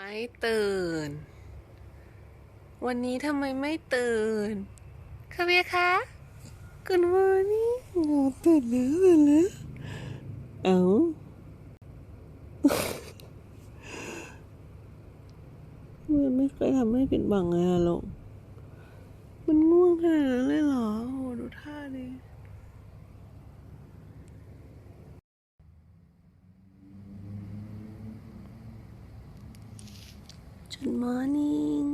ไม่ตื่น วันนี้ทำไมไม่ตื่นคาเวียคะกุนวันนี้ตื่นแล้วตื่นแล้วเอ้ามันไม่เคยทำให้ผิดหวังเลยอะลูกมันง่วงขนาดนั้นเลยเหรอ โอ้โหดูท่าดิ จุดมอร์นิ่ง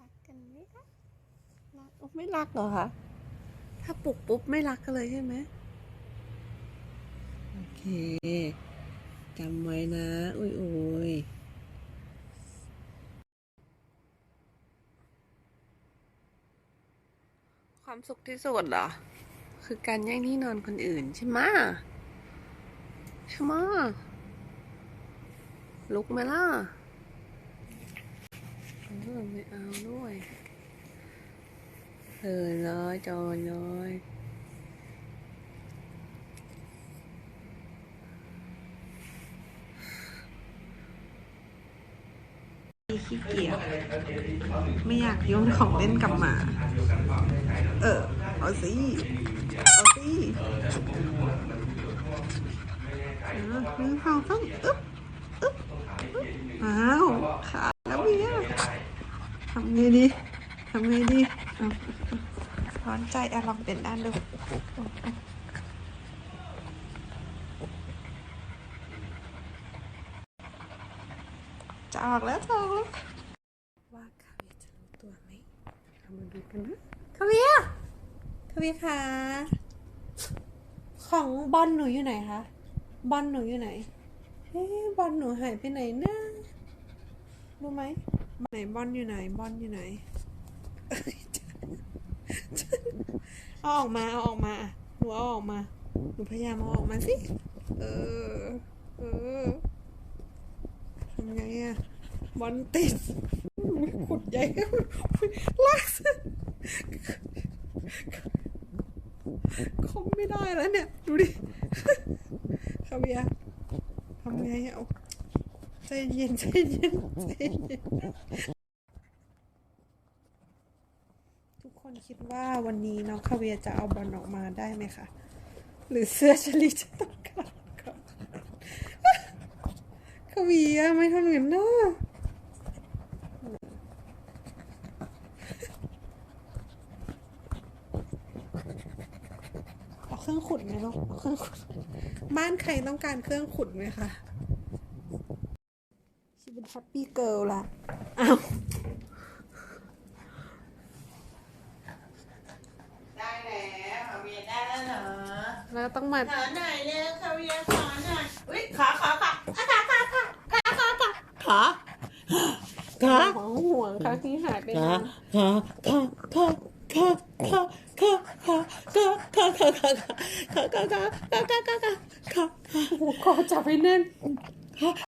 รักกันไหมคะรักโอ้ไม่รักเหรอคะ ถ้าปลุกปุ๊บไม่รักกันเลยใช่ไหมโอเคจำไว้นะ อุ้ยอุ้ยความสุขที่สุดเหรอ คือการแย่งที่นอนคนอื่นใช่ไหมใช่ไหมลุกไหมล่ะเออไม่เอาด้วยเลยเลยจอยเลยขี้เกียจไม่อยากโยนของเล่นกลับมา เออ เอาสิ เอาสิเออหนึ่งสองอึ๊บอึ๊บอึ๊บอ้าวขาดแล้วเมียทำไงดีทำไงดีร้อนใจอะลองเป็นด้านดูจะออกแล้วจะออกแล้วว่าคาเวียจะรู้ตัวไหมเรามาดูกันนะ คาเวียคะของบอลหนูอยู่ไหนคะบอลหนูอยู่ไหนเอ๊ะบอลหนูหายไปไหนนะรู้ไหมไหนบอลอยู่ไหนบอลอยู่ไหนเอาออกมาเอาออกมาหนูเอาออกมาหนูพยายามเอาออกมาสิเออเออทำไงอะบอลติดขุดใหญ่ลาก เส้นคมไม่ได้แล้วเนี่ย ดูดิคาเวียทำไงเอาใจเย็นใจเย็นใจเย็นทุกคนคิดว่าวันนี้น้องคาเวียจะเอาบอลออกมาได้ไหมคะ หรือเสื้อชลีจะต้องการก่อนคาเวียไม่ทำอย่างนั้นนะเอาเค รื่องขุดไหมลูกเอาเครื่องขุด บ้านใครต้องการเครื่องขุดไหมคะชีเป็นแฮปปี้เกิลละอ้าวได้แล้วคาเวียร์ได้แล้วเหรอแล้วต้องมาขอหน่อยเร็วคาเวียร์ขอหน่อยอุ้ยขาขาขาขาขาขาขาขาขาขาขาของห่วงค่ะที่หายไปขานะขาขาขาขาขาขาขาขาขาขาขาขาขาขาขาขาขาขาขาโอ้โห คอจับให้แน่น